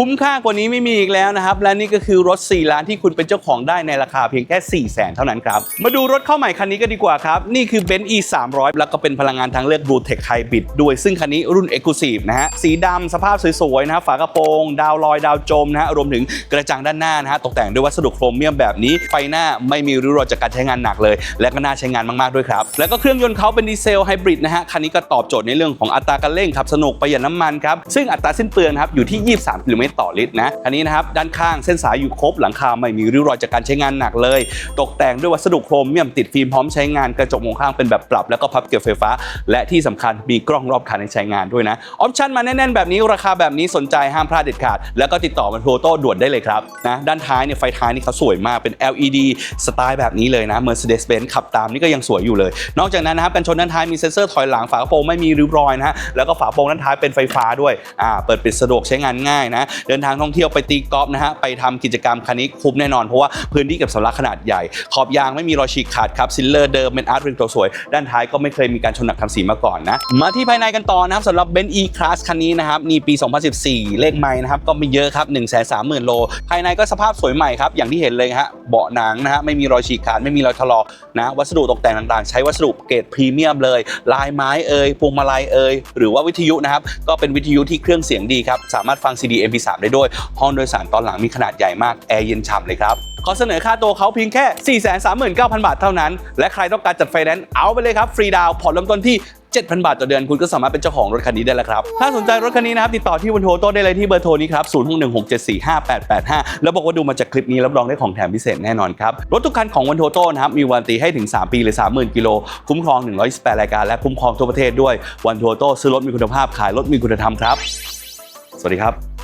คุ้มค่ากว่านี้ไม่มีอีกแล้วนะครับ และนี่ก็คือรถ 4 ล้านที่คุณเป็นเจ้าของได้ในราคาเพียงแค่ 4 0 0แสนเท่านั้นครับ มาดูรถเข้าใหม่คันนี้กันดีกว่าครับ นี่คือ b e n z e 3 0 0 แล้วก็เป็นพลังงานทางเลือก Blue Tech Hybrid ด้วยซึ่งคันนี้รุ่น Exclusive นะฮะสีดำสภาพสวยๆนะฮะฝากระโปรง ดาวลอยดาวจมนะฮะรวมถึงกระจังด้านหน้านะฮะตกแต่งด้วยวัสดุโครเมียมแบบนี้ไฟหน้าไม่มีริ้วรอยจากการใช้งานหนักเลย และก็น่าใช้งานมากๆด้วยครับแล้วก็เครื่องยนต์เขาเป็นดีเซลไฮบริดนะฮะคันนี้ก็ตอบโจทย์ในเรื่องของอัตราการเร่งขับสนุกประหยัดน้ำมันครับซึ่งอัตราสิ้นเปลืองครับอยู่ที่ 23กิโลเมตรต่อลิตรนะคันนี้นะครับด้านข้างเส้นสายอยู่ครบหลังคาไม่มีริ้วรอยจากการใช้งานหนักเลย ตกแต่งด้วยวัสดุโครเมียมติดฟิล์มพร้อมใช้งานกระจกมองข้างเป็นแบบปรับแล้วก็พับเก็บไฟฟ้า และที่สำคัญมีกล้องรอบคันให้ใช้งานด้วยนะออปชั่นมาแน่นๆแบบนี้ราคาแบบนี้สนใจห้ามพลาดเด็ดขาด แล้วก็ติดต่อมาโทรโต้ด่วนได้เลยครับนะด้านท้ายเนี่ยไฟท้ายนี่เขาสวยมากเป็น LED สไตล์แบบนี้เลยนะ Mercedes-Benz ขับตามนี่ก็ยังสวยอยู่เลย นอกจากนั้นนะครับกันชนด้านท้ายมีเซ็นเซอร์ถอยหลังฝากระโปรงไม่มีริ้วรอยนะฮะแล้วก็ฝาโปรงด้านท้ายเป็นไฟฟ้าด้วยอ่าเปิดปิดสะดวกใช้งานง่ายนะเดินทางท่องเที่ยวไปตีกอล์ฟนะฮะไปทำกิจกรรมคันนี้คุ้มแน่นอนเพราะว่าพื้นที่เก็บสำรับขนาดใหญ่ ขอบยางไม่มีรอยฉีกขาดครับซิลเลอร์เดิมเป็นอาร์ตเรนตัวสวย ด้านท้ายก็ไม่เคยมีการชนหนักทำสีมาก่อนนะมาที่ภายในกันต่อนะครับสำหรับ b e n z e Class คันนี้นะครับนี่ปี 2014 เลขไม้นะครับก็ไม่เยอะครับ1 3 0 0 0 0 โล ภายในก็สภาพสวยใหม่ครับอย่างที่เห็นเลยฮะเบาะหนังนะฮะไม่มีรอยฉีกขาดไม่มีรอยถลอกนะวัสดุตกแต่งต่างๆ ใช้วัสดุเกรดพรีเมียมเลย ลายไม้เอ่ยพวงมาลัยเอ่ยหรือว่าวิทยุนะครับก็เป็นวิทยุที่เครื่องเสียงดีครับสามารถฟัง CD MP3 ได้ด้วย ห้องโดยสารตอนหลังมีขนาดใหญ่มาก แอร์เย็นฉ่ำเลยครับขอเสนอค่าตัวเขาเพียงแค่ 439,000 บาทเท่านั้น และใครต้องการจัดไฟแนนซ์เอาไปเลยครับ ฟรีดาวน์ผ่อนเริ่มต้นที่ 7,000 บาทต่อเดือนคุณก็สามารถเป็นเจ้าของรถคันนี้ได้แล้วครับ ถ้าสนใจรถคันนี้นะครับ ติดต่อที่วันโทโต้ได้เลยที่เบอร์โทรนี้ครับ 0616745885 แล้วบอกว่าดูมาจากคลิปนี้รับรองได้ของแถมพิเศษแน่นอนครับ รถทุกคันของวันโทโต้นะครับมีวารันตีให้ถึง 3 ปีหรือ 30,000 กิโล คุ้มครอง 128รายการและคุ้มครองทั่วประเทศด้วยวันโทโต้ซื้อรถมีคุณภาพขายรถมีคุณธรรมครับ สวัสดีครับ